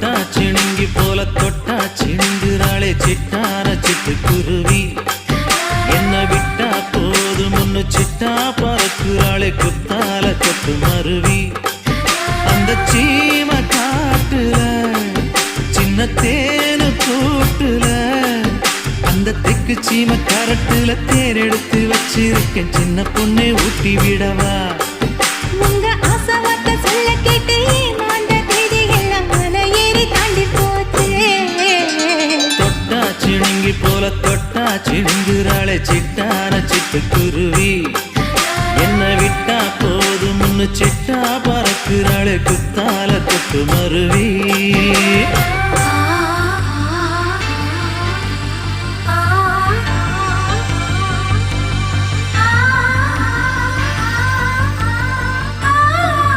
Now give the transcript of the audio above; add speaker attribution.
Speaker 1: தொட்டா சிணுங்கி போல தொட்டா சிணுங்குறாளே சிட்டார சிட்டு குருவி. என்ன விட்டா போதும் முன்னு சிட்டா பறக்குறாளே குத்தால கொத்து மருவி. அந்த சீம காட்டுல சின்ன தேனு கூட்டுல அந்த திக்கு சீம கரட்டுல தேரெடுத்து வச்சிருக்கேன். சின்ன பொண்ணை ஊட்டி விடவா?
Speaker 2: உங்க ஆசை
Speaker 1: சிணுங்கி போல தொட்டா சிணுங்குறாளே சிட்டான சிட்டுக்குருவி என்ன விட்டா போதும்னு சிட்டா பறக்குறாளே குத்தால கொத்து மருவி.